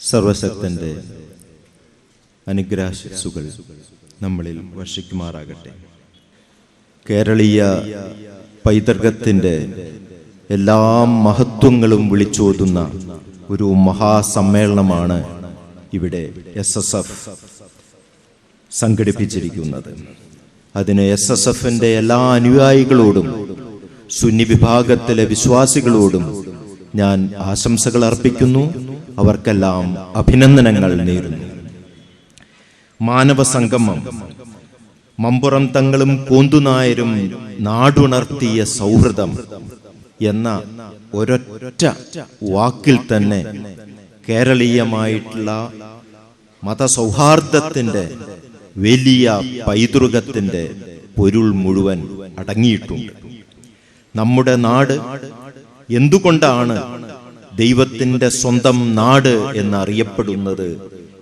സർവശക്തന്റെ അനുഗ്രഹശിസുകൾ നമ്മളിൽ വർഷിക്കുമാറാകട്ടെ. കേരളീയ പൈതൃകത്തിന്റെ എല്ലാ മഹത്വങ്ങളും വിളിച്ചോതുന്ന ഒരു മഹാസമ്മേളനമാണ് ഇവിടെ എസ് എസ് എഫ് സംഘടിപ്പിച്ചിരിക്കുന്നത്. അതിന് എസ് എസ് എഫിന്റെ എല്ലാ അനുയായികളോടും സുന്നി വിഭാഗത്തിലെ വിശ്വാസികളോടും ഞാൻ ആശംസകൾ അർപ്പിക്കുന്നു. അവർക്കെല്ലാം അഭിനന്ദനങ്ങൾ നേരുന്നു. മാനവ സംഗമം മമ്പുറം തങ്ങളും കോന്തുനായരും നാടുണർത്തിയ സൗഹൃദം എന്ന ഒരൊറ്റ വാക്കിൽ തന്നെ കേരളീയമായിട്ടുള്ള മതസൗഹാർദ്ദത്തിന്റെ വലിയ പൈതൃകത്തിന്റെ പൊരുൾ മുഴുവൻ അടങ്ങിയിട്ടുണ്ട്. നമ്മുടെ നാട് എന്തുകൊണ്ടാണ് ദൈവത്തിന്റെ സ്വന്തം നാട് എന്നറിയപ്പെടുന്നത്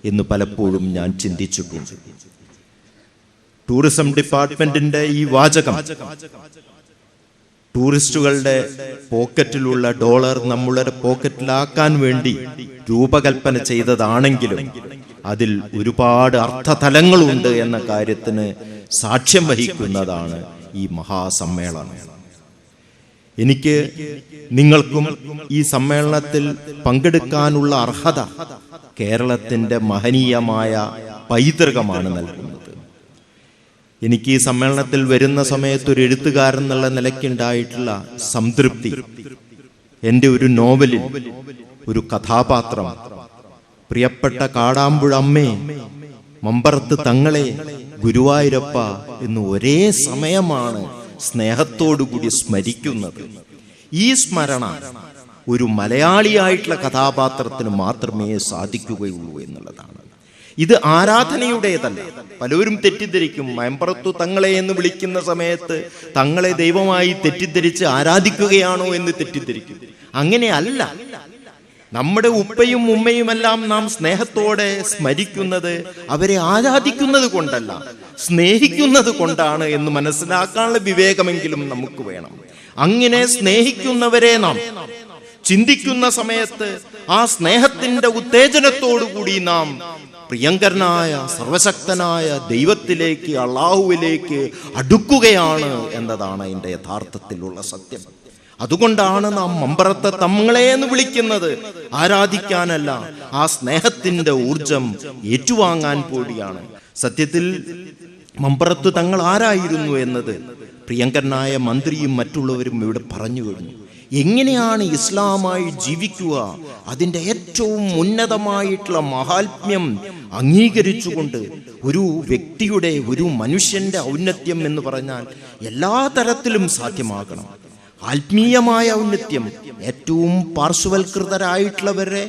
എന്ന് പലപ്പോഴും ഞാൻ ചിന്തിച്ചിട്ടുണ്ട്. ടൂറിസം ഡിപ്പാർട്ട്മെന്റിന്റെ ഈ വാചകം ടൂറിസ്റ്റുകളുടെ പോക്കറ്റിലുള്ള ഡോളർ നമ്മളുടെ പോക്കറ്റിലാക്കാൻ വേണ്ടി രൂപകൽപ്പന ചെയ്തതാണെങ്കിലും അതിൽ ഒരുപാട് അർത്ഥതലങ്ങളുണ്ട് എന്ന കാര്യത്തിന് സാക്ഷ്യം വഹിക്കുന്നതാണ് ഈ മഹാസമ്മേളനം. എനിക്ക് നിങ്ങൾക്കും ഈ സമ്മേളനത്തിൽ പങ്കെടുക്കാനുള്ള അർഹത കേരളത്തിന്റെ മഹനീയമായ പൈതൃകമാണ് നൽകുന്നത്. എനിക്ക് ഈ സമ്മേളനത്തിൽ വരുന്ന സമയത്ത് ഒരു എഴുത്തുകാരൻ എന്നുള്ള നിലയ്ക്കുണ്ടായിട്ടുള്ള സംതൃപ്തി എന്റെ ഒരു നോവലിൽ ഒരു കഥാപാത്രം പ്രിയപ്പെട്ട കാടാമ്പുഴ അമ്മേ മമ്പറത്ത് തങ്ങളെ ഗുരുവായൂരപ്പ എന്ന് ഒരേ സമയമാണ് സ്നേഹത്തോടുകൂടി സ്മരിക്കുന്നത്. ഈ സ്മരണ ഒരു മലയാളിയായിട്ടുള്ള കഥാപാത്രത്തിന് മാത്രമേ സാധിക്കുകയുള്ളൂ എന്നുള്ളതാണ്. ഇത് ആരാധനയുടേതല്ല. പലരും തെറ്റിദ്ധരിക്കും. മയമ്പറത്തു തങ്ങളെ എന്ന് വിളിക്കുന്ന സമയത്ത് തങ്ങളെ ദൈവമായി തെറ്റിദ്ധരിച്ച് ആരാധിക്കുകയാണോ എന്ന് തെറ്റിദ്ധരിക്കും. അങ്ങനെയല്ല നമ്മുടെ ഉപ്പയും ഉമ്മയുമെല്ലാം നാം സ്നേഹത്തോടെ സ്മരിക്കുന്നത് അവരെ ആരാധിക്കുന്നത് കൊണ്ടല്ല സ്നേഹിക്കുന്നത് കൊണ്ടാണ് എന്ന് മനസ്സിലാക്കാനുള്ള വിവേകമെങ്കിലും നമുക്ക് വേണം. അങ്ങനെ സ്നേഹിക്കുന്നവരെ നാം ചിന്തിക്കുന്ന സമയത്ത് ആ സ്നേഹത്തിന്റെ ഉത്തേജനത്തോടുകൂടി നാം പ്രിയങ്കരനായ സർവശക്തനായ ദൈവത്തിലേക്ക് അള്ളാഹുവിലേക്ക് അടുക്കുകയാണ് എന്നതാണ് അതിന്റെ യഥാർത്ഥത്തിലുള്ള സത്യം. അതുകൊണ്ടാണ് നാം മമ്പറത്തെ തങ്ങളെ എന്ന് വിളിക്കുന്നത്. ആരാധിക്കാനല്ല ആ സ്നേഹത്തിന്റെ ഊർജം ഏറ്റുവാങ്ങാൻ കൂടിയാണ്. സത്യത്തിൽ മമ്പറത്ത് തങ്ങൾ ആരായിരുന്നു എന്നത് പ്രിയങ്കരനായ മന്ത്രിയും മറ്റുള്ളവരും ഇവിടെ പറഞ്ഞു കഴിഞ്ഞു. എങ്ങനെയാണ് ഇസ്ലാമായി ജീവിക്കുക? അതിന്റെ ഏറ്റവും ഉന്നതമായിട്ടുള്ള മഹാത്മ്യം അംഗീകരിച്ചുകൊണ്ട് ഒരു വ്യക്തിയുടെ ഒരു മനുഷ്യന്റെ ഔന്നത്യം എന്ന് പറഞ്ഞാൽ എല്ലാ തരത്തിലും സാധ്യമാകണം. ആത്മീയമായ ഔന്നത്യം ഏറ്റവും പാർശ്വവൽകൃതരായിട്ടുള്ളവരെ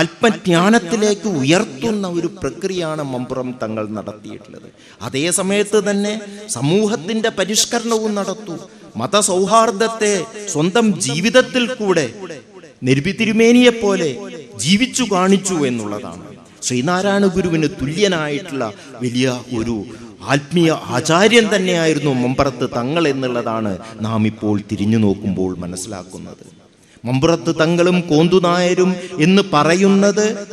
ആത്മജ്ഞാനത്തിലേക്ക് ഉയർത്തുന്ന ഒരു പ്രക്രിയയാണ് മമ്പുറം തങ്ങൾ നടത്തിയിട്ടുള്ളത്. അതേ സമയത്ത് തന്നെ സമൂഹത്തിന്റെ പരിഷ്കരണവും നടത്തു. മതസൗഹാർദ്ദത്തെ സ്വന്തം ജീവിതത്തിൽ കൂടെ പോലെ ജീവിച്ചു കാണിച്ചു എന്നുള്ളതാണ്. ശ്രീനാരായണ ഗുരുവിന് തുല്യനായിട്ടുള്ള വലിയ ഒരു ആത്മീയ ആചാര്യൻ തന്നെയായിരുന്നു മമ്പറത്ത് തങ്ങൾ എന്നുള്ളതാണ് നാം ഇപ്പോൾ തിരിഞ്ഞു നോക്കുമ്പോൾ മനസ്സിലാക്കുന്നത്. മമ്പുറത്ത് തങ്ങളും കോന്തുനായരും എന്ന് പറയുന്നത്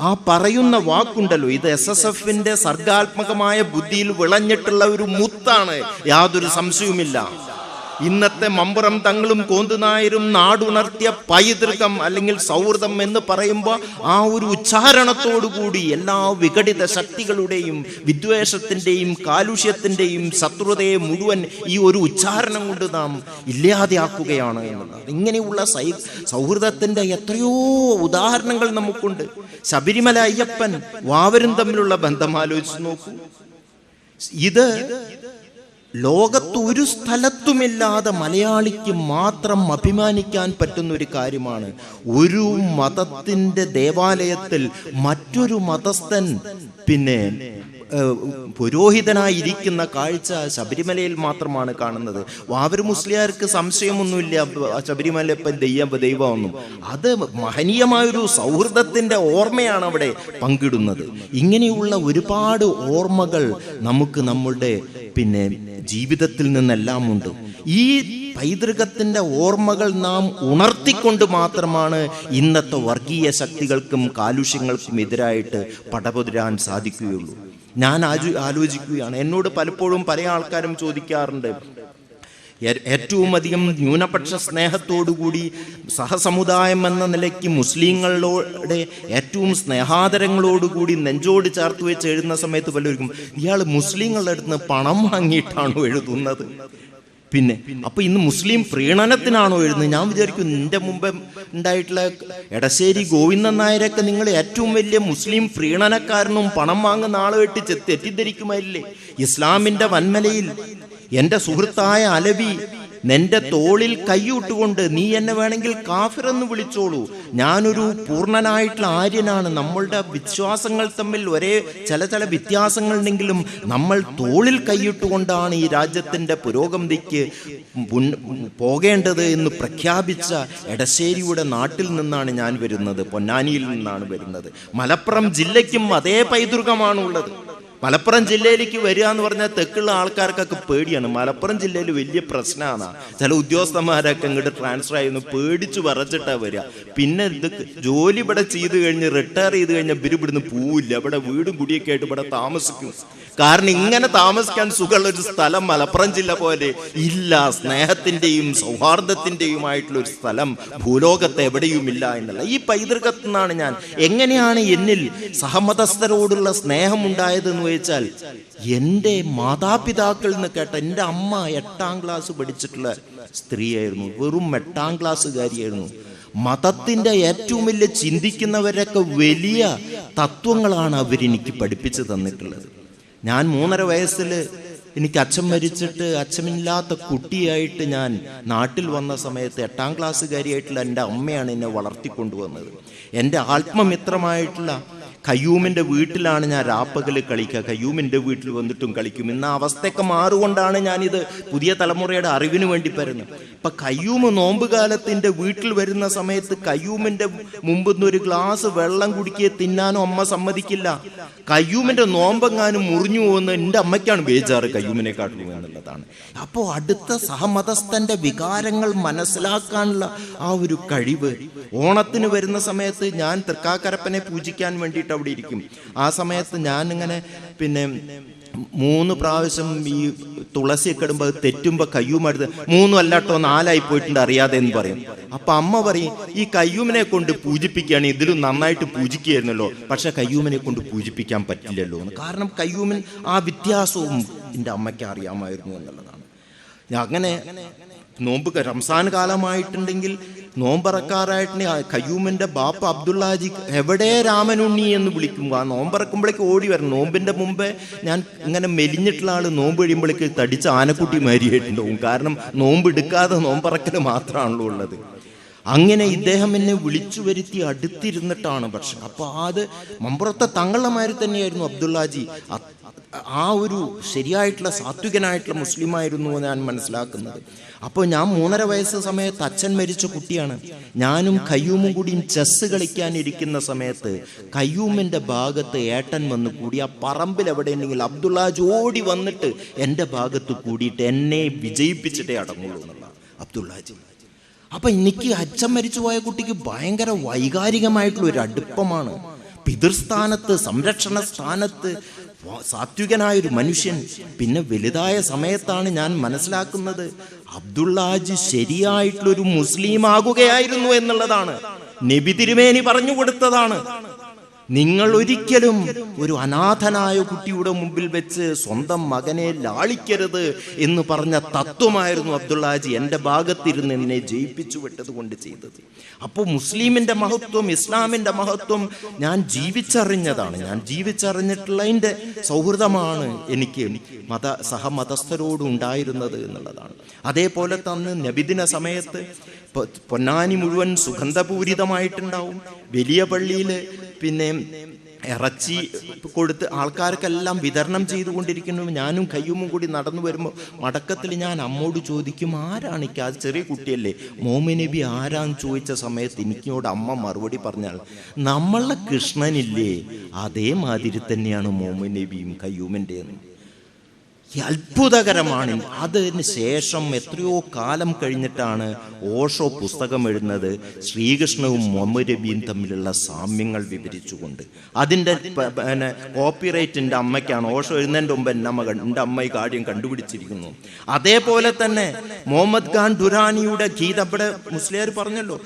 ആ പറയുന്ന വാക്കുണ്ടല്ലോ. ഇത് എസ് എസ് എഫിന്റെ സർഗാത്മകമായ ബുദ്ധിയിൽ വിളഞ്ഞിട്ടുള്ള ഒരു മുത്താണ്. യാതൊരു സംശയവുമില്ല. ഇന്നത്തെ മമ്പുറം തങ്ങളും കോന്തുനായരും നാടുണർത്തിയ പൈതൃകം അല്ലെങ്കിൽ സൗഹൃദം എന്ന് പറയുമ്പോൾ ആ ഒരു ഉച്ചാരണത്തോടുകൂടി എല്ലാ വിഘടിത ശക്തികളുടെയും വിദ്വേഷത്തിന്റെയും കാലുഷ്യത്തിന്റെയും ശത്രുതയെ മുഴുവൻ ഈ ഒരു ഉച്ചാരണം കൊണ്ട് നാം ഇല്ലാതെയാക്കുകയാണ് എന്നുള്ളത്. ഇങ്ങനെയുള്ള സൈ സൗഹൃദത്തിന്റെ എത്രയോ ഉദാഹരണങ്ങൾ നമുക്കുണ്ട്. ശബരിമല അയ്യപ്പൻ വാവരും തമ്മിലുള്ള ബന്ധം ആലോചിച്ച് നോക്കൂ. ഇത് ലോകത്ത് ഒരു സ്ഥലത്തുമില്ലാതെ മലയാളിക്ക് മാത്രം അഭിമാനിക്കാൻ പറ്റുന്ന ഒരു കാര്യമാണ് ഒരു മതത്തിന്റെ ദേവാലയത്തിൽ മറ്റൊരു മതസ്ഥൻ പിന്നെ പുരോഹിതനായിരിക്കുന്ന കാഴ്ച ശബരിമലയിൽ മാത്രമാണ് കാണുന്നത്. വാവര് മുസ്ലിയാർക്ക് സംശയമൊന്നുമില്ല ശബരിമല ഇപ്പം ദെയ്യം ദൈവമൊന്നും അത് മഹനീയമായൊരു സൗഹൃദത്തിന്റെ ഓർമ്മയാണ് അവിടെ പങ്കിടുന്നത്. ഇങ്ങനെയുള്ള ഒരുപാട് ഓർമ്മകൾ നമുക്ക് നമ്മളുടെ പിന്നെ ജീവിതത്തിൽ നിന്നെല്ലാം ഉണ്ട്. ഈ പൈതൃകത്തിന്റെ ഓർമ്മകൾ നാം ഉണർത്തിക്കൊണ്ട് മാത്രമാണ് ഇന്നത്തെ വർഗീയ ശക്തികൾക്കും കാലുഷ്യങ്ങൾക്കും എതിരായിട്ട് പടപുതിരാൻ സാധിക്കുകയുള്ളൂ. ഞാൻ ആലോചിക്കുകയാണ്. എന്നോട് പലപ്പോഴും പല ആൾക്കാരും ചോദിക്കാറുണ്ട് ഏറ്റവും അധികം ന്യൂനപക്ഷ സ്നേഹത്തോടുകൂടി സഹസമുദായം എന്ന നിലയ്ക്ക് മുസ്ലിങ്ങളോടെ ഏറ്റവും സ്നേഹാദരങ്ങളോടുകൂടി നെഞ്ചോട് ചേർത്ത് വെച്ച് എഴുതുന്ന സമയത്ത് പലർക്കും ഇയാൾ മുസ്ലിങ്ങളുടെ അടുത്ത് നിന്ന് പണം വാങ്ങിയിട്ടാണോ എഴുതുന്നത്? പിന്നെ അപ്പൊ ഇന്ന് മുസ്ലിം പ്രീണനത്തിനാണോ എഴുതുന്നത്? ഞാൻ വിചാരിക്കും നിന്റെ മുമ്പ് ഉണ്ടായിട്ടുള്ള എടശ്ശേരി ഗോവിന്ദൻ നായരൊക്കെ നിങ്ങൾ ഏറ്റവും വലിയ മുസ്ലിം പ്രീണനക്കാരനും പണം വാങ്ങുന്ന ആളുമായിട്ട് തെറ്റിദ്ധരിക്കുമായില്ലേ ഇസ്ലാമിന്റെ വന്മലയിൽ എന്റെ സുഹൃത്തായ അലവി നിന്റെ തോളിൽ കൈയിട്ടുകൊണ്ട് നീ എന്നെ വേണമെങ്കിൽ കാഫിർ എന്ന് വിളിച്ചോളൂ. ഞാനൊരു പൂർണനായിട്ടുള്ള ആര്യനാണ്. നമ്മളുടെ വിശ്വാസങ്ങൾ തമ്മിൽ ഒരേ ചില ചില വ്യത്യാസങ്ങളുണ്ടെങ്കിലും നമ്മൾ തോളിൽ കൈയിട്ടുകൊണ്ടാണ് ഈ രാജ്യത്തിന്റെ പുരോഗതിക്ക് പോകേണ്ടത് എന്ന് പ്രഖ്യാപിച്ച എടശ്ശേരിയുടെ നാട്ടിൽ നിന്നാണ് ഞാൻ വരുന്നത് പൊന്നാനിയിൽ നിന്നാണ് വരുന്നത്. മലപ്പുറം ജില്ലയ്ക്കും അതേ പൈതൃകമാണുള്ളത്. മലപ്പുറം ജില്ലയിലേക്ക് വരിക എന്ന് പറഞ്ഞാൽ തെക്കുള്ള ആൾക്കാർക്കൊക്കെ പേടിയാണ്. മലപ്പുറം ജില്ലയിൽ വലിയ പ്രശ്നമാണ് ചില ഉദ്യോഗസ്ഥന്മാരൊക്കെ ഇങ്ങോട്ട് ട്രാൻസ്ഫർ ആയിരുന്നു പേടിച്ചു പറച്ചിട്ടാ വരിക. പിന്നെ ഇത് ജോലി ഇവിടെ ചെയ്ത് കഴിഞ്ഞ് റിട്ടയർ ചെയ്ത് കഴിഞ്ഞാൽ ഇവിടുന്ന് പോവില്ല. ഇവിടെ വീടും കുടിയൊക്കെ ആയിട്ട് ഇവിടെ താമസിക്കും. കാരണം ഇങ്ങനെ താമസിക്കാൻ സുഖമുള്ള ഒരു സ്ഥലം മലപ്പുറം ജില്ല പോലെ ഇല്ല. സ്നേഹത്തിന്റെയും സൗഹാർദ്ദത്തിന്റെയുമായിട്ടുള്ള ഒരു സ്ഥലം ഭൂലോകത്ത് എവിടെയുമില്ല എന്നുള്ള ഈ പൈതൃകത്തിൽ നിന്നാണ് ഞാൻ. എങ്ങനെയാണ് എന്നിൽ സഹമതസ്ഥരോടുള്ള സ്നേഹം ഉണ്ടായതെന്ന് വെച്ചാൽ എന്റെ മാതാപിതാക്കളിൽ നിന്ന് കേട്ട എന്റെ അമ്മ എട്ടാം ക്ലാസ് പഠിച്ചിട്ടുള്ള സ്ത്രീയായിരുന്നു. വെറും എട്ടാം ക്ലാസ്സുകാരിയായിരുന്നു. മതത്തിന്റെ ഏറ്റവും വലിയ ചിന്തിക്കുന്നവരൊക്കെ വലിയ തത്വങ്ങളാണ് അവരെനിക്ക് പഠിപ്പിച്ചു തന്നിട്ടുള്ളത്. ഞാൻ മൂന്നര വയസ്സിൽ എനിക്ക് അച്ഛൻ മരിച്ചിട്ട് അച്ഛനില്ലാത്ത കുട്ടിയായിട്ട് ഞാൻ നാട്ടിൽ വന്ന സമയത്ത് എട്ടാം ക്ലാസ്സുകാരിയായിട്ടുള്ള എന്റെ അമ്മയാണ് എന്നെ വളർത്തിക്കൊണ്ടുവന്നത്. എന്റെ ആത്മമിത്രമായിട്ടുള്ള കയ്യൂമിന്റെ വീട്ടിലാണ് ഞാൻ രാപ്പകൽ കളിക്കുക. കയ്യൂമിന്റെ വീട്ടിൽ വന്നിട്ടും കളിക്കും. ഇന്ന് ആ അവസ്ഥയൊക്കെ മാറുകൊണ്ടാണ് ഞാനിത് പുതിയ തലമുറയുടെ അറിവിന് വേണ്ടി പറയുന്നത് ഇപ്പം കയ്യൂമ് നോമ്പുകാലത്തിന്റെ വീട്ടിൽ വരുന്ന സമയത്ത് കയ്യൂമിന്റെ മുമ്പ് നിന്ന് ഒരു ഗ്ലാസ് വെള്ളം കുടിക്കുക തിന്നാനോ അമ്മ സമ്മതിക്കില്ല. കയ്യൂമിന്റെ നോമ്പെങ്ങാനും മുറിഞ്ഞു പോകുന്ന എന്റെ അമ്മയ്ക്കാണ് ബേജാറ് കയ്യൂമിനെ എന്നുള്ളതാണ് അപ്പോൾ അടുത്ത സഹമതസ്ഥന്റെ വികാരങ്ങൾ മനസ്സിലാക്കാനുള്ള ആ ഒരു കഴിവ് ഓണത്തിന് വരുന്ന സമയത്ത് ഞാൻ തൃക്കാക്കരപ്പനെ പൂജിക്കാൻ വേണ്ടിയിട്ട് അവിടെ ഇരിക്കും ആ സമയത്ത് ഞാൻ ഇങ്ങനെ പിന്നെ മൂന്ന് പ്രാവശ്യം ഈ തുളസി ഇടുമ്പോൾ അത് തെറ്റുമ്പോൾ കയ്യൂം അടുത്ത് മൂന്നും അല്ലാട്ടോ നാലായി പോയിട്ടുണ്ട് അറിയാതെ എന്ന് പറയും. അപ്പൊ അമ്മ പറയും ഈ കയ്യൂമിനെ കൊണ്ട് പൂജിപ്പിക്കുകയാണ് ഇതിലും നന്നായിട്ട് പൂജിക്കുകയായിരുന്നല്ലോ പക്ഷെ കയ്യൂമിനെ കൊണ്ട് പൂജിപ്പിക്കാൻ പറ്റില്ലല്ലോ എന്ന്. കാരണം കയ്യൂമിൻ ആ വ്യത്യാസവും എന്റെ അമ്മയ്ക്ക് അറിയാമായിരുന്നു എന്നുള്ളതാണ്. അങ്ങനെ നോമ്പ് റംസാൻ കാലമായിട്ടുണ്ടെങ്കിൽ നോമ്പറക്കാരായിട്ട് കയ്യൂമിന്റെ ബാപ്പ അബ്ദുള്ളാജി എവിടെ രാമനുണ്ണി എന്ന് വിളിക്കും. ആ നോമ്പറക്കുമ്പോഴേക്ക് ഓടി വരണം. നോമ്പിന്റെ മുമ്പേ ഞാൻ ഇങ്ങനെ മെലിഞ്ഞിട്ടുള്ള ആൾ നോമ്പ് കഴിയുമ്പോഴേക്ക് തടിച്ച ആനക്കുട്ടി മാരിയായിട്ടുണ്ടാവും. കാരണം നോമ്പ് എടുക്കാതെ നോമ്പറക്കൽ മാത്രമാണല്ലോ ഉള്ളത്. അങ്ങനെ ഇദ്ദേഹം എന്നെ വിളിച്ചു വരുത്തി അടുത്തിരുന്നിട്ടാണ് ഭക്ഷണം. അപ്പൊ അത് മമ്പുറത്തെ തങ്ങളമാര് തന്നെയായിരുന്നു അബ്ദുള്ളാജി. ആ ഒരു ശരിയായിട്ടുള്ള സാത്വികനായിട്ടുള്ള മുസ്ലിമായിരുന്നു ഞാൻ മനസ്സിലാക്കുന്നത്. അപ്പോൾ ഞാൻ മൂന്നര വയസ്സ് സമയത്ത് അച്ഛൻ മരിച്ച കുട്ടിയാണ്. ഞാനും കയ്യൂമും കൂടിയും ചെസ്സ് കളിക്കാനിരിക്കുന്ന സമയത്ത് കയ്യൂമിന്റെ ഭാഗത്ത് ഏട്ടൻ വന്ന് കൂടി ആ പറമ്പിൽ എവിടെ ഉണ്ടെങ്കിൽ അബ്ദുള്ളാജ് ഓടി വന്നിട്ട് എന്റെ ഭാഗത്ത് കൂടിയിട്ട് എന്നെ വിജയിപ്പിച്ചിട്ടേ അടങ്ങുള്ളൂ എന്നുള്ളതാണ് അബ്ദുള്ളാജി അപ്പൊ എനിക്ക് അച്ഛൻ മരിച്ചു പോയ കുട്ടിക്ക് ഭയങ്കര വൈകാരികമായിട്ടുള്ള ഒരു അടുപ്പമാണ്. പിതൃസ്ഥാനത്ത് സംരക്ഷണ സ്ഥാനത്ത് വ- സാത്വികനായ ഒരു മനുഷ്യൻ പിന്നെ വലുതായ സമയത്താണ് ഞാൻ മനസ്സിലാക്കുന്നത് അബ്ദുള്ളാജി ശരിയായിട്ടുള്ളൊരു മുസ്ലിം ആകുകയായിരുന്നു എന്നുള്ളതാണ്. നബി തിരുമേനി പറഞ്ഞു കൊടുത്തതാണ്. നിങ്ങൾ ഒരിക്കലും ഒരു അനാഥനായ കുട്ടിയുടെ മുമ്പിൽ വെച്ച് സ്വന്തം മകനെ ലാളിക്കരുത് എന്ന് പറഞ്ഞ തത്വമായിരുന്നു അബ്ദുള്ളാജി എന്റെ ഭാഗത്തിരുന്ന് എന്നെ ജയിപ്പിച്ചു വിട്ടത് കൊണ്ട് ചെയ്തത്. അപ്പോൾ മുസ്ലിമിന്റെ മഹത്വം ഇസ്ലാമിന്റെ മഹത്വം ഞാൻ ജീവിച്ചറിഞ്ഞതാണ്. ഞാൻ ജീവിച്ചറിഞ്ഞിട്ടുള്ളതിന്റെ സൗഹൃദമാണ് എനിക്ക് മത സഹമതസ്ഥരോടുണ്ടായിരുന്നത് എന്നുള്ളതാണ്. അതേപോലെ തന്നെ നബിദിന സമയത്ത് പൊന്നാനി മുഴുവൻ സുഗന്ധപൂരിതമായിട്ടുണ്ടാവും. വലിയ പള്ളിയിൽ പിന്നെ ഇറച്ചി കൊടുത്ത് ആൾക്കാർക്കെല്ലാം വിതരണം ചെയ്തുകൊണ്ടിരിക്കുന്നു. ഞാനും കയ്യുമും കൂടി നടന്നു വരുമ്പോൾ മടക്കത്തിൽ ഞാൻ അമ്മോട് ചോദിക്കും ആരാണ് എനിക്ക് ചെറിയ കുട്ടിയല്ലേ? മോമിനബി ആരാന്ന് ചോദിച്ച സമയത്ത് എനിക്കോട് അമ്മ മറുപടി പറഞ്ഞാൽ നമ്മളെ കൃഷ്ണനില്ലേ? അതേമാതിരി തന്നെയാണ് മോമിനബിയും കയ്യൂമിന്റെ ഈ അത്ഭുതകരമാണ്. അതിന് ശേഷം എത്രയോ കാലം കഴിഞ്ഞിട്ടാണ് ഓഷോ പുസ്തകം എഴുതുന്നത്. ശ്രീകൃഷ്ണവും മുഹമ്മദ് തമ്മിലുള്ള സാമ്യങ്ങൾ വിവരിച്ചുകൊണ്ട്. അതിന്റെ പിന്നെ കോപ്പിറൈറ്റിന്റെ അമ്മയ്ക്കാണ്. ഓഷോ എഴുതുന്നതിന്റെ മുമ്പ് എന്റെ അമ്മ എന്റെ അമ്മ ഈ കാര്യം കണ്ടുപിടിച്ചിരിക്കുന്നു. അതേപോലെ തന്നെ മുഹമ്മദ് ഖാൻ ദുരാനിയുടെ ഗീത ഇവിടെ മുസ്ലിയാർ പറഞ്ഞല്ലോ.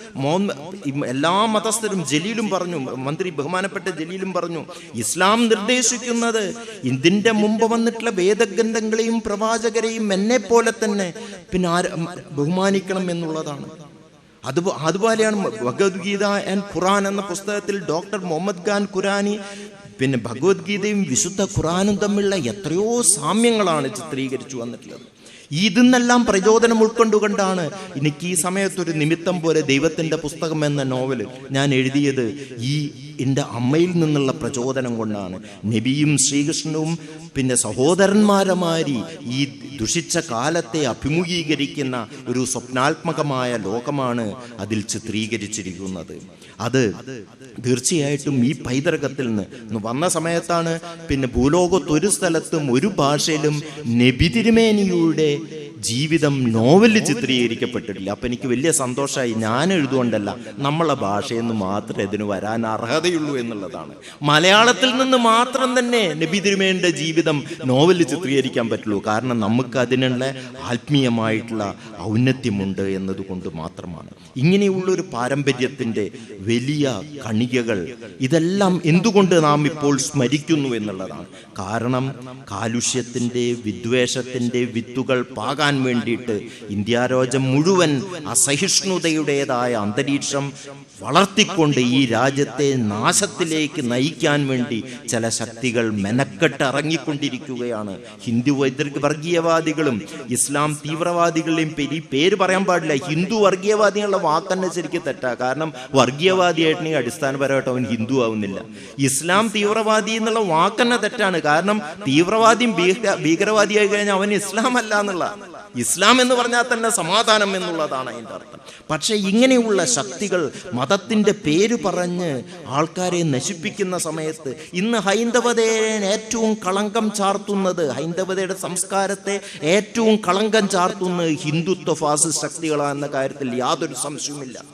എല്ലാ മതസ്ഥരും ജലീലും പറഞ്ഞു. മന്ത്രി ബഹുമാനപ്പെട്ട ജലീലും പറഞ്ഞു ഇസ്ലാം നിർദ്ദേശിക്കുന്നത് ഇതിന്റെ മുമ്പ് വന്നിട്ടുള്ള വേദഗ്രന്ഥങ്ങളെയും പ്രവാചകരെയും എന്നെ പോലെ തന്നെ പിന്നെ ബഹുമാനിക്കണം എന്നുള്ളതാണ്. അത് അതുപോലെയാണ് ഭഗവത്ഗീത ആൻഡ് ഖുറാൻ എന്ന പുസ്തകത്തിൽ ഡോക്ടർ മുഹമ്മദ് ഖാൻ ഖുറാനി പിന്നെ ഭഗവത്ഗീതയും വിശുദ്ധ ഖുറാനും തമ്മിലുള്ള എത്രയോ സാമ്യങ്ങളാണ് ചിത്രീകരിച്ചു വന്നിട്ടുള്ളത്. ഇതിന്നെല്ലാം പ്രചോദനം ഉൾക്കൊണ്ടുകൊണ്ടാണ് എനിക്ക് ഈ സമയത്തൊരു നിമിത്തം പോലെ ദൈവത്തിന്റെ പുസ്തകം എന്ന നോവൽ ഞാൻ എഴുതിയത് ഈ എന്റെ അമ്മയിൽ നിന്നുള്ള പ്രചോദനം കൊണ്ടാണ് നബിയും ശ്രീകൃഷ്ണനും പിന്നെ സഹോദരന്മാരമാരി ഈ ദുഷിച്ച കാലത്തെ അഭിമുഖീകരിക്കുന്ന ഒരു സ്വപ്നാത്മകമായ ലോകമാണ് അതിൽ ചിത്രീകരിച്ചിരിക്കുന്നത്. അത് തീർച്ചയായിട്ടും ഈ പൈതൃകത്തിൽ നിന്ന് വന്ന സമയത്താണ്. പിന്നെ ഭൂലോകത്ത് ഒരു സ്ഥലത്തും ഒരു ഭാഷയിലും നബി തിരുമേനിയുടെ ജീവിതം നോവലിൽ ചിത്രീകരിക്കപ്പെട്ടിട്ടില്ല. അപ്പം എനിക്ക് വലിയ സന്തോഷമായി. ഞാൻ എഴുതുകൊണ്ടല്ല നമ്മളെ ഭാഷയിൽ നിന്ന് മാത്രമേ ഇതിന് വരാൻ അർഹതയുള്ളൂ എന്നുള്ളതാണ്. മലയാളത്തിൽ നിന്ന് മാത്രം തന്നെ നബി തിരുമേന്റെ ജീവിതം നോവലിൽ ചിത്രീകരിക്കാൻ പറ്റുള്ളൂ. കാരണം നമുക്ക് അതിനുള്ള ആത്മീയമായിട്ടുള്ള ഔന്നത്യമുണ്ട് എന്നതുകൊണ്ട് മാത്രമാണ്. ഇങ്ങനെയുള്ളൊരു പാരമ്പര്യത്തിന്റെ വലിയ കണികകൾ ഇതെല്ലാം എന്തുകൊണ്ട് നാം ഇപ്പോൾ സ്മരിക്കുന്നു എന്നുള്ളതാണ്. കാരണം കാലുഷ്യത്തിന്റെ വിദ്വേഷത്തിന്റെ വിത്തുകൾ പാകാൻ വേണ്ടിയിട്ട് ഇന്ത്യാരോജം മുഴുവൻ അസഹിഷ്ണുതയുടേതായ അന്തരീക്ഷം വളർത്തിക്കൊണ്ട് ഈ രാജ്യത്തെ നാശത്തിലേക്ക് നയിക്കാൻ വേണ്ടി ചില ശക്തികൾ മെനക്കെട്ട് ഇറങ്ങിക്കൊണ്ടിരിക്കുകയാണ്. ഹിന്ദു വർഗീയവാദികളും ഇസ്ലാം തീവ്രവാദികളുടെയും പേര് പേര് പറയാൻ പാടില്ല. ഹിന്ദു വർഗീയവാദികളുടെ വാക്കന്നെ ശരിക്കും തെറ്റാ. കാരണം വർഗീയവാദിയായിട്ടുണ്ടെങ്കിൽ അടിസ്ഥാനപരമായിട്ട് അവൻ ഹിന്ദു ആവുന്നില്ല. ഇസ്ലാം തീവ്രവാദി എന്നുള്ള വാക്കന്നെ തെറ്റാണ്. കാരണം തീവ്രവാദിയും ഭീക- ഭീകരവാദിയായി കഴിഞ്ഞാൽ അവൻ ഇസ്ലാം അല്ല എന്നുള്ള ഇസ്ലാം എന്ന് പറഞ്ഞാൽ തന്നെ സമാധാനം എന്നുള്ളതാണ് അതിന്റെ അർത്ഥം. പക്ഷേ ഇങ്ങനെയുള്ള ശക്തികൾ മതത്തിന്റെ പേര് പറഞ്ഞ് ആൾക്കാരെ നശിപ്പിക്കുന്ന സമയത്ത് ഇന്ന് ഹൈന്ദവതയെ ഏറ്റവും കളങ്കം ചാർത്തുന്നത് ഹൈന്ദവതയുടെ സംസ്കാരത്തെ ഏറ്റവും കളങ്കം ചാർത്തുന്നത് ഹിന്ദുത്വ ഫാസിസ്റ്റ് ശക്തികളാണെന്ന കാര്യത്തിൽ യാതൊരു സംശയവുമില്ല.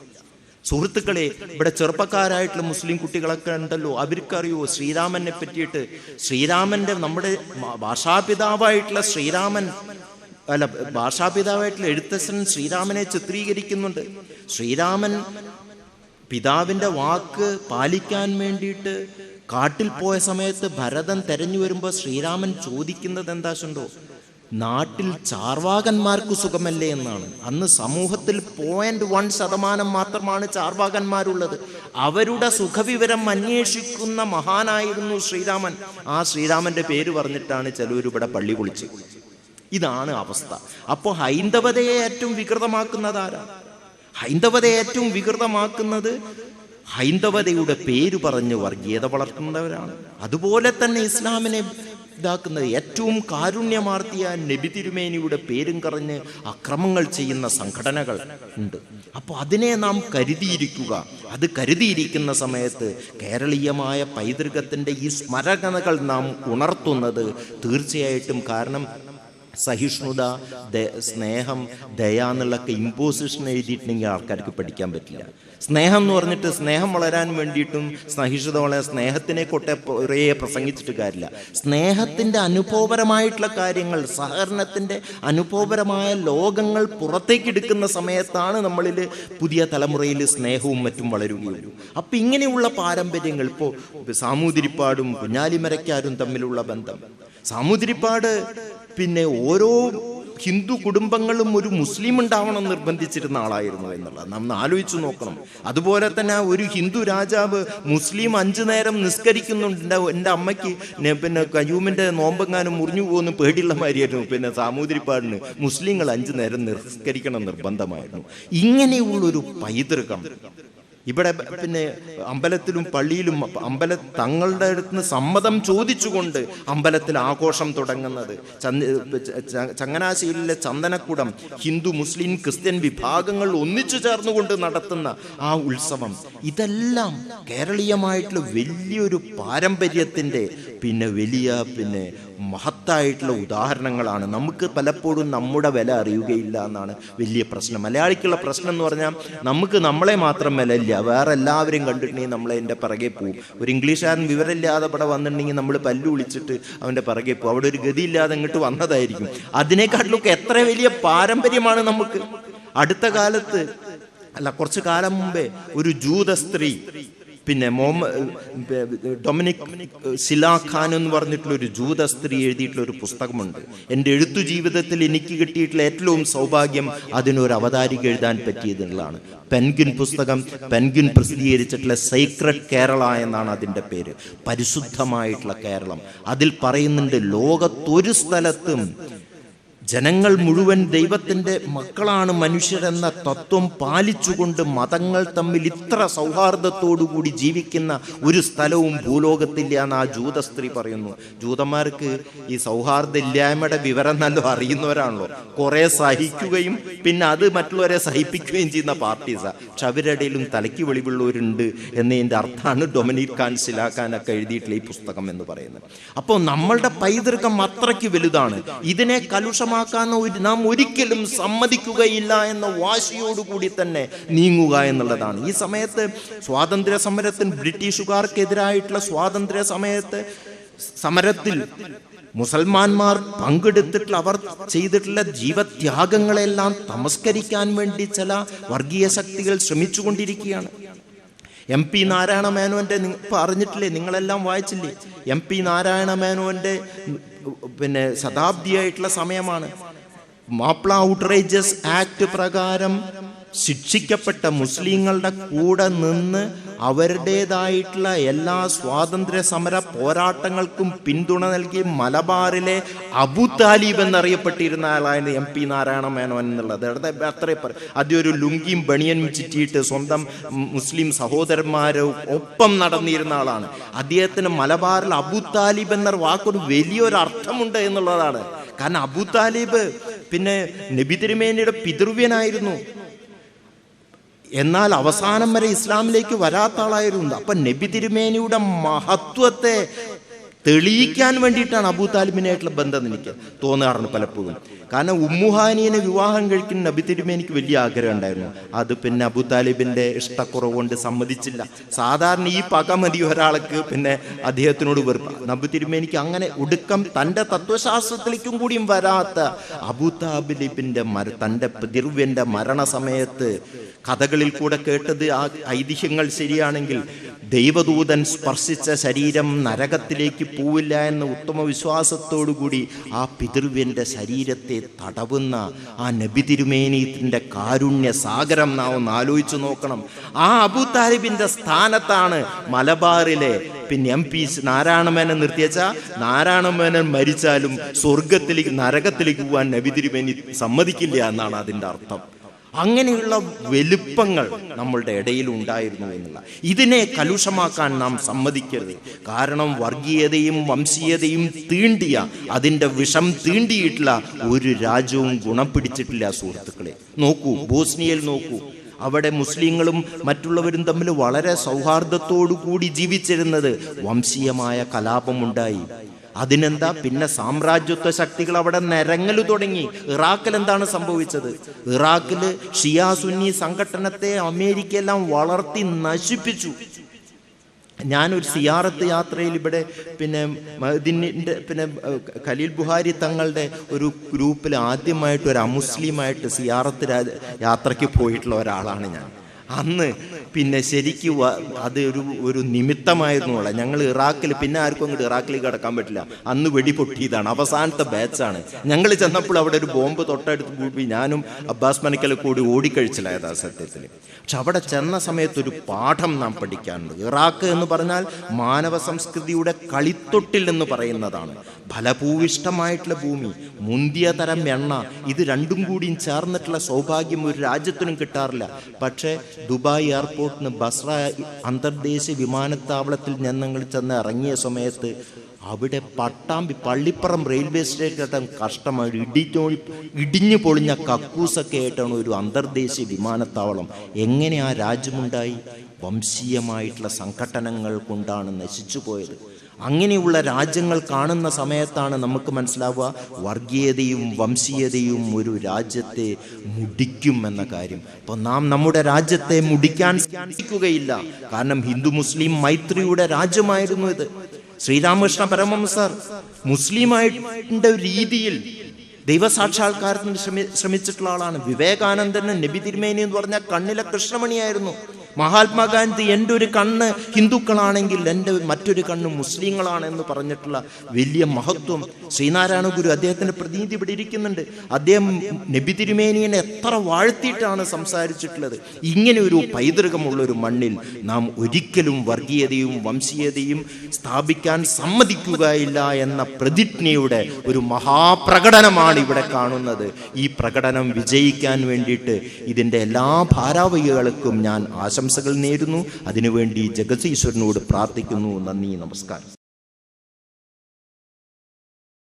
സുഹൃത്തുക്കളെ ഇവിടെ ചെറുപ്പക്കാരായിട്ടുള്ള മുസ്ലിം കുട്ടികളൊക്കെ ഉണ്ടല്ലോ അവർക്കറിയോ ശ്രീരാമനെ പറ്റിയിട്ട്? ശ്രീരാമന്റെ നമ്മുടെ ഭാഷാപിതാവായിട്ടുള്ള ശ്രീരാമൻ അല്ല ഭാഷാപിതാവായിട്ടുള്ള എഴുത്തച്ഛൻ ശ്രീരാമനെ ചിത്രീകരിക്കുന്നുണ്ട്. ശ്രീരാമൻ പിതാവിന്റെ വാക്ക് പാലിക്കാൻ വേണ്ടിയിട്ട് കാട്ടിൽ പോയ സമയത്ത് ഭരതൻ തെരഞ്ഞു വരുമ്പോൾ ശ്രീരാമൻ ചോദിക്കുന്നത് എന്താച്ചുണ്ടോ നാട്ടിൽ ചാർവാകന്മാർക്ക് സുഖമല്ലേ എന്നാണ്. അന്ന് സമൂഹത്തിൽ പോയിന്റ് വൺ ശതമാനം മാത്രമാണ് ചാർവാകന്മാരുള്ളത്. അവരുടെ സുഖവിവരം അന്വേഷിക്കുന്ന മഹാനായിരുന്നു ശ്രീരാമൻ. ആ ശ്രീരാമന്റെ പേര് പറഞ്ഞിട്ടാണ് ചിലവരിവിടെ പള്ളി പൊളിച്ചത് ഇതാണ് അവസ്ഥ. അപ്പോൾ ഹൈന്ദവതയെ ഏറ്റവും വികൃതമാക്കുന്നത് ആരാ? ഹൈന്ദവതയെ ഏറ്റവും വികൃതമാക്കുന്നത് ഹൈന്ദവതയുടെ പേര് പറഞ്ഞ് വർഗീയത വളർത്തുന്നവരാണ്. അതുപോലെ തന്നെ ഇസ്ലാമിനെ ഇതാക്കുന്നത് ഏറ്റവും കാരുണ്യമാർത്തിയ നബി തിരുമേനിയുടെ പേരും കറഞ്ഞ് അക്രമങ്ങൾ ചെയ്യുന്ന സംഘടനകൾ ഉണ്ട്. അപ്പോൾ അതിനെ നാം കരുതിയിരിക്കുക. അത് കരുതിയിരിക്കുന്ന സമയത്ത് കേരളീയമായ പൈതൃകത്തിന്റെ ഈ സ്മരണകൾ നാം ഉണർത്തുന്നത് തീർച്ചയായിട്ടും കാരണം സഹിഷ്ണുത സ്നേഹം ദയ എന്നുള്ളൊക്കെ ഇമ്പോസിഷൻ എഴുതിയിട്ടുണ്ടെങ്കിൽ ആൾക്കാർക്ക് പഠിക്കാൻ പറ്റില്ല. സ്നേഹം എന്ന് പറഞ്ഞിട്ട് സ്നേഹം വളരാൻ വേണ്ടിയിട്ടും സഹിഷ്ണുത വളരെ സ്നേഹത്തിനെ കൊട്ടെ കുറേ പ്രസംഗിച്ചിട്ട് കാര്യമില്ല. സ്നേഹത്തിന്റെ അനുഭവപരമായിട്ടുള്ള കാര്യങ്ങൾ സഹകരണത്തിന്റെ അനുഭവപരമായ ലോകങ്ങൾ പുറത്തേക്ക് എടുക്കുന്ന സമയത്താണ് നമ്മളിൽ പുതിയ തലമുറയിൽ സ്നേഹവും മറ്റും വളരുകയുള്ളൂ. അപ്പം ഇങ്ങനെയുള്ള പാരമ്പര്യങ്ങൾ ഇപ്പോൾ സാമൂതിരിപ്പാടും കുഞ്ഞാലിമരക്കാരും തമ്മിലുള്ള ബന്ധം. സാമൂതിരിപ്പാട് പിന്നെ ഓരോ ഹിന്ദു കുടുംബങ്ങളും ഒരു മുസ്ലിം ഉണ്ടാവണം നിർബന്ധിച്ചിരുന്ന ആളായിരുന്നു എന്നുള്ളത്. നമ്മൾ ആലോചിച്ചു നോക്കണം. അതുപോലെ തന്നെ ഒരു ഹിന്ദു രാജാവ് മുസ്ലിം അഞ്ചു നേരം നിസ്കരിക്കുന്നുണ്ട്. എന്റെ അമ്മയ്ക്ക് പിന്നെ കയ്യൂമിന്റെ നോമ്പെങ്ങാനും മുറിഞ്ഞു പോകുന്ന പേടിയുള്ള മാതിരിയായിരുന്നു. പിന്നെ സാമൂതിരിപ്പാടിന് മുസ്ലിങ്ങൾ അഞ്ചു നേരം നിസ്കരിക്കണം നിർബന്ധമായിരുന്നു. ഇങ്ങനെയുള്ളൊരു പൈതൃകം ഇവിടെ പിന്നെ അമ്പലത്തിലും പള്ളിയിലും അമ്പല തങ്ങളുടെ അടുത്ത് സമ്മതം ചോദിച്ചുകൊണ്ട് അമ്പലത്തിൽ ആഘോഷം തുടങ്ങുന്നത്. ചങ്ങനാശ്ശേരിയിലെ ചന്ദനക്കുടം ഹിന്ദു മുസ്ലിം ക്രിസ്ത്യൻ വിഭാഗങ്ങൾ ഒന്നിച്ചു ചേർന്നുകൊണ്ട് നടത്തുന്ന ആ ഉത്സവം. ഇതെല്ലാം കേരളീയമായിട്ടുള്ള വലിയൊരു പാരമ്പര്യത്തിന്റെ പിന്നെ വലിയ പിന്നെ മഹത്തായിട്ടുള്ള ഉദാഹരണങ്ങളാണ്. നമുക്ക് പലപ്പോഴും നമ്മുടെ വില അറിയുകയില്ല എന്നാണ് വലിയ പ്രശ്നം. മലയാളിക്കുള്ള പ്രശ്നം എന്ന് പറഞ്ഞാൽ നമുക്ക് നമ്മളെ മാത്രം വിലയില്ല. വേറെ എല്ലാവരും കണ്ടിട്ടുണ്ടെങ്കിൽ നമ്മളെ എന്റെ പിറകെ പോകും ഒരു ഇംഗ്ലീഷുകാരൻ വിവരമില്ലാതെ ഇവിടെ വന്നിട്ടുണ്ടെങ്കിൽ നമ്മൾ പല്ലു വിളിച്ചിട്ട് അവന്റെ പിറകെ പോകും അവിടെ ഒരു ഗതിയില്ലാതെ ഇങ്ങോട്ട് വന്നതായിരിക്കും. അതിനേക്കാട്ടിലൊക്കെ എത്ര വലിയ പാരമ്പര്യമാണ് നമുക്ക്. അടുത്ത കാലത്ത് അല്ല കുറച്ച് കാലം മുമ്പേ ഒരു ജൂത സ്ത്രീ പിന്നെ മോമ ഡൊമിനിക് സിലാ ഖാൻ എന്ന് പറഞ്ഞിട്ടുള്ള ഒരു ജൂത സ്ത്രീ എഴുതിയിട്ടുള്ള ഒരു പുസ്തകമുണ്ട്. എന്റെ എഴുത്തു ജീവിതത്തിൽ എനിക്ക് കിട്ടിയിട്ടുള്ള ഏറ്റവും സൗഭാഗ്യം അതിനൊരു അവതാരിക എഴുതാൻ പറ്റിയതെന്നുള്ളതാണ് പെൻഗിൻ പുസ്തകം പെൻഗിൻ പ്രസിദ്ധീകരിച്ചിട്ടുള്ള സീക്രട്ട് കേരള എന്നാണ് അതിന്റെ പേര്. പരിശുദ്ധമായിട്ടുള്ള കേരളം. അതിൽ പറയുന്നുണ്ട് ലോകത്തൊരു സ്ഥലത്തും ജനങ്ങൾ മുഴുവൻ ദൈവത്തിന്റെ മക്കളാണ് മനുഷ്യരെന്ന തത്വം പാലിച്ചുകൊണ്ട് മതങ്ങൾ തമ്മിൽ ഇത്ര സൗഹാർദ്ദത്തോടുകൂടി ജീവിക്കുന്ന ഒരു സ്ഥലവും ഭൂലോകത്തില്ല എന്ന് ആ ജൂത സ്ത്രീ പറയുന്നു. ജൂതന്മാർക്ക് ഈ സൗഹാർദ്ദ ഇല്ലായ്മയുടെ വിവരം നല്ല അറിയുന്നവരാണല്ലോ. കുറെ സഹിക്കുകയും പിന്നെ അത് മറ്റുള്ളവരെ സഹിപ്പിക്കുകയും ചെയ്യുന്ന പാർട്ടീസാണ് പക്ഷെ അവരിടയിലും തലയ്ക്ക് വെളിവുള്ളവരുണ്ട് എന്നതിന്റെ അർത്ഥമാണ് ഡൊമിനിക് കാൻസിലാക്കാനൊക്കെ എഴുതിയിട്ടുള്ള ഈ പുസ്തകം എന്ന് പറയുന്നത്. അപ്പോൾ നമ്മളുടെ പൈതൃകം അത്രയ്ക്ക് വലുതാണ്. ഇതിനെ കലുഷമാക്കാൻ ഒരു നാം ഒരിക്കലും സമ്മതിക്കുകയില്ല എന്ന വാശിയോടുകൂടി തന്നെ നീങ്ങുക എന്നുള്ളതാണ്. ഈ സമയത്ത് സ്വാതന്ത്ര്യ സമരത്തിന് ബ്രിട്ടീഷുകാർക്കെതിരായിട്ടുള്ള സ്വാതന്ത്ര്യ സമയത്ത് സമരത്തിൽ മുസൽമാന്മാർ പങ്കെടുത്തിട്ടുള്ള അവർ ചെയ്തിട്ടുള്ള ജീവത്യാഗങ്ങളെല്ലാം തമസ്കരിക്കാൻ വേണ്ടി ചില വർഗീയ ശക്തികൾ ശ്രമിച്ചുകൊണ്ടിരിക്കുകയാണ്. എം പി നാരായണ മേനോന്റെ അറിഞ്ഞിട്ടില്ലേ നിങ്ങളെല്ലാം വായിച്ചില്ലേ? എം പി നാരായണ മേനോന്റെ പിന്നെ ശതാബ്ദിയായിട്ടുള്ള സമയമാണ്. മാപ്ല ഔട്ട്റേജസ് ആക്ട് പ്രകാരം ശിക്ഷിക്കപ്പെട്ട മുസ്ലിങ്ങളുടെ കൂടെ നിന്ന് അവരുടേതായിട്ടുള്ള എല്ലാ സ്വാതന്ത്ര്യ സമര പോരാട്ടങ്ങൾക്കും പിന്തുണ നൽകി മലബാറിലെ അബു താലിബ് എന്നറിയപ്പെട്ടിരുന്ന ആളാണ് എം പി നാരായണ മേനോൻ എന്നുള്ളത് അത്രേ പറ ആദ്യം ഒരു ലുങ്കിയും ബണിയനും ചുറ്റിയിട്ട് സ്വന്തം മുസ്ലിം സഹോദരന്മാരെ ഒപ്പം നടന്നിരുന്ന ആളാണ്. അദ്ദേഹത്തിന് മലബാറിൽ അബു താലിബ് എന്ന വാക്കൊരു വലിയൊരു അർത്ഥമുണ്ട് എന്നുള്ളതാണ്. കാരണം അബു താലിബ് പിന്നെ നബി തിരുമേനിയുടെ പിതൃവ്യനായിരുന്നു. എന്നാൽ അവസാനം വരെ ഇസ്ലാമിലേക്ക് വരാത്ത ആളായിരുന്നു അപ്പൊ നബി തിരുമേനിയുടെ മഹത്വത്തെ തെളിയിക്കാൻ വേണ്ടിയിട്ടാണ് അബൂ താലിബിനായിട്ടുള്ള ബന്ധം എനിക്ക് തോന്നാറുണ്ട് പലപ്പോഴും. കാരണം ഉമ്മുഹാനിയെ വിവാഹം കഴിക്കുന്ന നബി തിരുമേ എനിക്ക് വലിയ ആഗ്രഹം ഉണ്ടായിരുന്നു. അത് പിന്നെ അബൂ താലിബിന്റെ ഇഷ്ടക്കുറവ് കൊണ്ട് സമ്മതിച്ചില്ല. സാധാരണ ഈ പക മതി ഒരാൾക്ക് പിന്നെ അദ്ദേഹത്തിനോട് വെറുപ്പ് നബി തിരുമേനിക്ക് അങ്ങനെ ഒടുക്കം തന്റെ തത്വശാസ്ത്രത്തിലേക്കും കൂടിയും വരാത്ത അബൂ താലിബിന്റെ മര തന്റെ പിതൃവ്യന്റെ മരണസമയത്ത് കഥകളിൽ കൂടെ കേട്ടത് ആ ഐതിഹ്യങ്ങൾ ശരിയാണെങ്കിൽ ദൈവദൂതൻ സ്പർശിച്ച ശരീരം നരകത്തിലേക്ക് പോവില്ല എന്ന ഉത്തമ വിശ്വാസത്തോടുകൂടി ആ പിതൃവ്യന്റെ ശരീരത്തെ തടവുന്ന ആ നബി തിരുമേനീത്തിന്റെ കാരുണ്യ സാഗരം നാം ഒന്ന് ആലോചിച്ചു നോക്കണം. ആ അബു താലിബിന്റെ സ്ഥാനത്താണ് മലബാറിലെ പിന്നെ എം പി നാരായണമേനൻ നിർത്തിയച്ച നാരായണമേനൻ മരിച്ചാലും സ്വർഗത്തിലേക്ക് നരകത്തിലേക്ക് പോകാൻ നബി തിരുമേനി സമ്മതിക്കില്ല എന്നാണ് അതിന്റെ അർത്ഥം. അങ്ങനെയുള്ള വലുപ്പങ്ങൾ നമ്മളുടെ ഇടയിൽ ഉണ്ടായിരുന്നു എന്നുള്ള. ഇതിനെ കലുഷമാക്കാൻ നാം സമ്മതിക്കരുത്. കാരണം വർഗീയതയും വംശീയതയും തീണ്ടിയ അതിന്റെ വിഷം തീണ്ടിയിട്ടുള്ള ഒരു രാജ്യവും ഗുണം പിടിച്ചിട്ടില്ല സുഹൃത്തുക്കളെ. നോക്കൂ ബോസ്നിയയിൽ നോക്കൂ. അവിടെ മുസ്ലിങ്ങളും മറ്റുള്ളവരും തമ്മിൽ വളരെ സൗഹാർദ്ദത്തോടു കൂടി ജീവിച്ചിരുന്നത് വംശീയമായ കലാപമുണ്ടായി. അതിനെന്താ? പിന്നെ സാമ്രാജ്യത്വ ശക്തികൾ അവിടെ നിരങ്ങലു തുടങ്ങി. ഇറാഖിൽ എന്താണ് സംഭവിച്ചത്? ഇറാഖിൽ ഷിയാ സുന്നി സംഘടനത്തെ അമേരിക്ക എല്ലാം വളർത്തി നശിപ്പിച്ചു. ഞാനൊരു സിയാറത്ത് യാത്രയിൽ ഇവിടെ പിന്നെ മഹദിന്റെ പിന്നെ ഖലീൽ ബുഹാരി തങ്ങളുടെ ഒരു ഗ്രൂപ്പിൽ ആദ്യമായിട്ട് ഒരു അമുസ്ലിമായിട്ട് സിയാറത്ത് യാത്രയ്ക്ക് പോയിട്ടുള്ള ഒരാളാണ് ഞാൻ. അന്ന് പിന്നെ ശരിക്ക് അത് ഒരു ഒരു നിമിത്തമായിരുന്നു ഉള്ളത് ഞങ്ങൾ ഇറാഖിൽ പിന്നെ ആർക്കും അങ്ങോട്ട് ഇറാഖിലേക്ക് കടക്കാൻ പറ്റില്ല. അന്ന് വെടി പൊട്ടിയതാണ്. അവസാനത്തെ ബാച്ചാണ്. ഞങ്ങൾ ചെന്നപ്പോൾ അവിടെ ഒരു ബോംബ് തൊട്ടടുത്ത് കൂടി ഞാനും അബ്ബാസ് മനക്കൽ കൂടി ഓടിക്കഴിച്ചിലായതാ സത്യത്തിൽ പക്ഷെ അവിടെ ചെന്ന സമയത്ത് ഒരു പാഠം നാം പഠിക്കാനുണ്ട്. ഇറാഖ് എന്ന് പറഞ്ഞാൽ മാനവ സംസ്കൃതിയുടെ കളിത്തൊട്ടിൽ എന്ന് പറയുന്നതാണ്. ഫലഭൂവിഷ്ടമായിട്ടുള്ള ഭൂമി മുന്തിയ തരം എണ്ണ ഇത് രണ്ടും കൂടിയും ചേർന്നിട്ടുള്ള സൗഭാഗ്യം ഒരു രാജ്യത്തിനും കിട്ടാറില്ല. പക്ഷേ ദുബായ് എയർപോർട്ടിന് ബസ്ര അന്തർദേശീയ വിമാനത്താവളത്തിൽ ഞങ്ങൾ ചെന്ന് ഇറങ്ങിയ സമയത്ത് അവിടെ പട്ടാമ്പി പള്ളിപ്പുറം റെയിൽവേ സ്റ്റേഷൻ കഷ്ടമായി ഇടിഞ്ഞോ ഇടിഞ്ഞു പൊളിഞ്ഞ കക്കൂസൊക്കെ ആയിട്ടാണ് ഒരു അന്തർദേശീയ വിമാനത്താവളം. എങ്ങനെ ആ രാജ്യമുണ്ടായി? വംശീയമായിട്ടുള്ള സംഘടനകൾ കൊണ്ടാണ് നശിച്ചു പോയത് അങ്ങനെയുള്ള രാജ്യങ്ങൾ കാണുന്ന സമയത്താണ് നമുക്ക് മനസ്സിലാവുക വർഗീയതയും വംശീയതയും ഒരു രാജ്യത്തെ മുടിക്കും എന്ന കാര്യം. അപ്പോൾ നാം നമ്മുടെ രാജ്യത്തെ മുടിക്കാൻ സാധിക്കുകയില്ല കാരണം ഹിന്ദു മുസ്ലിം മൈത്രിയുടെ രാജ്യമായിരുന്നു ഇത്. ശ്രീരാമകൃഷ്ണ പരമംസർ മുസ്ലിമായിട്ട് രീതിയിൽ ദൈവസാക്ഷാത്കാരത്തിന് ശ്രമി ശ്രമിച്ചിട്ടുള്ള ആളാണ്. വിവേകാനന്ദന് നബി തിരുമേനി എന്ന് പറഞ്ഞാൽ കണ്ണിലെ കൃഷ്ണമണിയായിരുന്നു. മഹാത്മാഗാന്ധി എന്റെ ഒരു കണ്ണ് ഹിന്ദുക്കളാണെങ്കിൽ എന്റെ മറ്റൊരു കണ്ണ് മുസ്ലിങ്ങളാണെന്ന് പറഞ്ഞിട്ടുള്ള വലിയ മഹത്വം. ശ്രീനാരായണ ഗുരു അദ്ദേഹത്തിന്റെ പ്രതിനിധി ഇവിടെ ഇരിക്കുന്നുണ്ട്. അദ്ദേഹം നബി തിരുമേനിയനെ എത്ര വാഴ്ത്തിയിട്ടാണ് സംസാരിച്ചിട്ടുള്ളത്. ഇങ്ങനെ ഒരു പൈതൃകമുള്ള ഒരു മണ്ണിൽ നാം ഒരിക്കലും വർഗീയതയും വംശീയതയും സ്ഥാപിക്കാൻ സമ്മതിക്കുകയില്ല എന്ന പ്രതിജ്ഞയുടെ ഒരു മഹാപ്രകടനമാണ് ഇവിടെ കാണുന്നത്. ഈ പ്രകടനം വിജയിക്കാൻ വേണ്ടിയിട്ട് ഇതിന്റെ എല്ലാ ഭാരാവഹികൾക്കും ഞാൻ ആശംസകൾ നേരുന്നു. അതിനുവേണ്ടി ജഗതീശ്വരനോട് പ്രാർത്ഥിക്കുന്നു. നന്ദി നമസ്കാരം.